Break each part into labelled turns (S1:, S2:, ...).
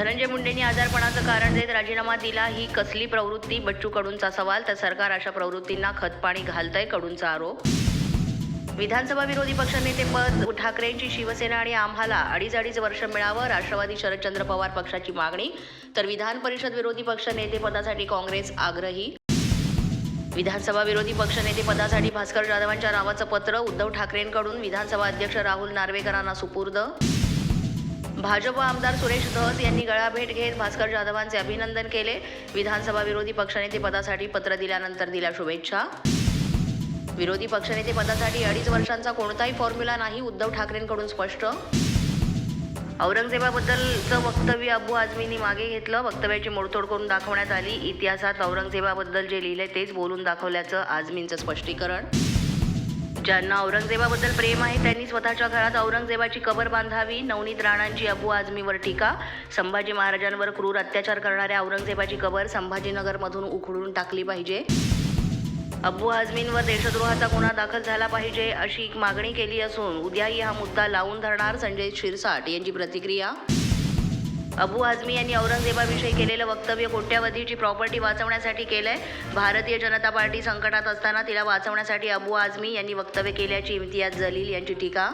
S1: धनंजय मुंडेंनी आजारपणाचं कारण देत राजीनामा दिला. ही कसली प्रवृत्ती? बच्चू कडूंचा सवाल तर सरकार अशा प्रवृत्तींना खतपाणी घालतंय कडूंचा आरोप. विधानसभा विरोधी पक्षनेतेपद ठाकरेंची शिवसेना आणि आम्हाला अडीच अडीच वर्ष मिळावं राष्ट्रवादी शरदचंद्र पवार पक्षाची मागणी तर विधान परिषद विरोधी पक्ष नेतेपदासाठी काँग्रेस आग्रही. विधानसभा विरोधी पक्षनेते पदासाठी भास्कर जाधवांच्या नावाचं पत्र उद्धव ठाकरेंकडून विधानसभा अध्यक्ष राहुल नार्वेकरांना सुपूर्द. भाजप आमदार सुरेश धस यांनी गळाभेट घेत भास्कर जाधवांचे अभिनंदन केले. विधानसभा विरोधी पक्षनेते पदासाठी पत्र दिल्यानंतर दिल्या शुभेच्छा. विरोधी पक्षनेते पदासाठी अडीच वर्षांचा कोणताही फॉर्म्युला नाही उद्धव ठाकरेंकडून स्पष्ट. औरंगजेबाबद्दलचं वक्तव्य अबू आझमींनी मागे घेतलं. वक्तव्याची मोडतोड करून दाखवण्यात आली. इतिहासात औरंगजेबाबद्दल जे लिहिले तेच बोलून दाखवल्याचं आझमींचं स्पष्टीकरण. ज्यांना औरंगजेबाबद्दल प्रेम आहे त्यांनी स्वतःच्या घरात औरंगजेबाची कबर बांधावी नवनीत राणांची अबू आझमीवर टीका संभाजी महाराजांवर क्रूर अत्याचार करणाऱ्या औरंगजेबाची कबर संभाजीनगरमधून उखडून टाकली पाहिजे. अबू आझमींवर देशद्रोहाचा गुन्हा दाखल झाला पाहिजे अशी एक मागणी केली असून उद्याही हा मुद्दा लावून धरणार संजय शिरसाट यांची प्रतिक्रिया. अबू आझमी यांनी औरंगजेबाविषयी केलेलं वक्तव्य कोट्यावधीची प्रॉपर्टी वाचवण्यासाठी केलंय. भारतीय जनता पार्टी संकटात असताना तिला वाचवण्यासाठी अबू आझमी यांनी वक्तव्य केल्याची इम्तियाज जलील यांची टीका.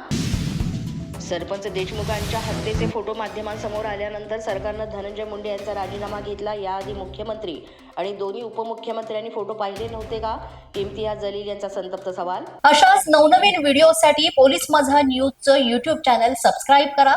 S1: सरपंच देशमुखांच्या हत्येचे फोटो माध्यमांसमोर आल्यानंतर सरकारनं धनंजय मुंडे यांचा राजीनामा घेतला. याआधी मुख्यमंत्री आणि दोन्ही उपमुख्यमंत्र्यांनी फोटो पाहिले नव्हते का? इम्तियाज जलील यांचा संतप्त सवाल.
S2: अशाच नवनवीन व्हिडिओसाठी पोलीस माझा न्यूजचं युट्यूब चॅनल सबस्क्राईब करा.